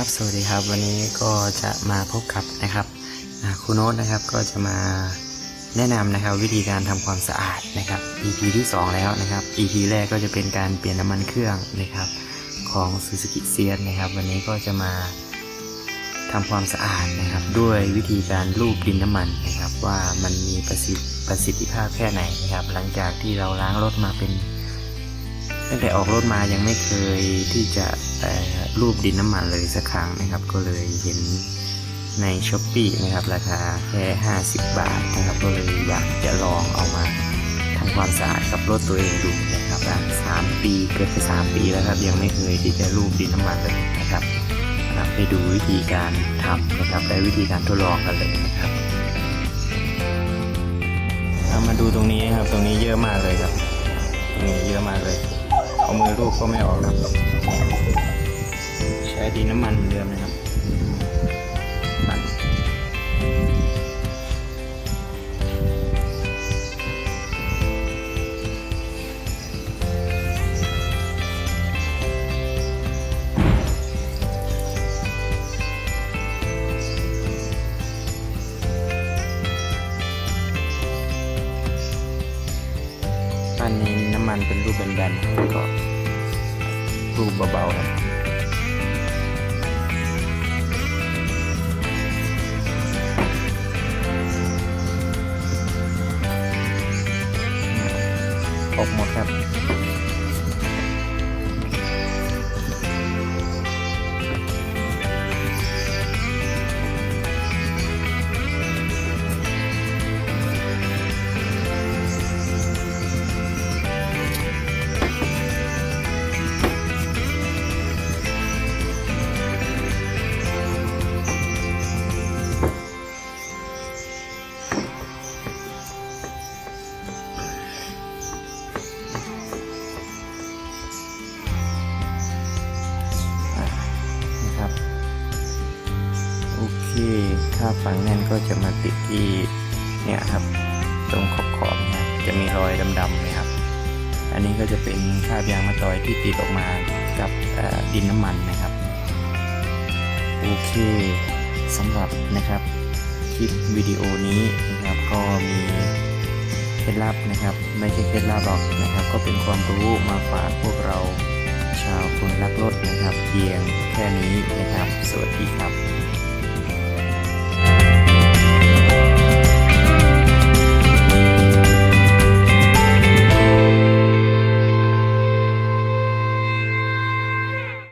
ครับ สวัสดีครับ วันนี้ก็จะมาพบกับนะครับครูโน้ตนะครับก็จะมาแนะนำนะครับวิธีการทำความสะอาดนะครับ EP ที่ 2 แล้วนะครับ EP แรกก็จะเป็นการเปลี่ยนน้ำมันเครื่องนะครับ ของ Suzuki s i e n นะครับ วันนี้ก็จะมาทำความสะอาดนะครับ ด้วยวิธีการลูบดินน้ำมันนะครับ ว่ามันมีประสิทธิภาพแค่ไหนนะครับ หลังจากที่เราล้างรถมาเป็น ตั้งแต่ออกรถมายังไม่เคยที่จะรูปดินน้ำมันเลยสักครั้งนะครับ ก็เลยเห็นในช้อปปีนะครับราคาแค่ 50 บาทนะครับ ก็เลยอยากจะลองเอามาทำความสะอาดกับรถตัวเองดูนะครับอะสามปีเกิดไปสามปีแล้วครับ ยังไม่เคยที่จะรูปดินน้ำมันเลยนะครับนะครับไปดูวิธีการทำนะครับและวิธีการทดลองกันเลยนะครับเอามาดูตรงนี้ครับ ตรงนี้เยอะมากเลยครับตรงนี้เยอะมากเลย มือลูปก็ไม่ออกครับ ใช้ดินน้ำมันเหมือนเดิมนะครับ ปั้นนี้น้ำมันเป็นรูปแบนๆแล้วก็รูปเบาๆครับออกหมดครับ โอเคถ้าฝังแน่นก็จะมาติดที่เนี่ยครับ ตรงขอบขอบๆเนี่ยจะมีรอยดำๆนะครับ อันนี้ก็จะเป็นคราบยางมะตอยที่ติดออกมากับดินน้ำมันนะครับ โอเคสำหรับนะครับคลิปวิดีโอนี้นะครับก็มีเคล็ดลับนะครับ ไม่ใช่เคล็ดลับหรอกนะครับ ก็เป็นความรู้มาฝากพวกเราชาวคนรักรถนะครับ เพียงแค่นี้นะครับ สวัสดีครับ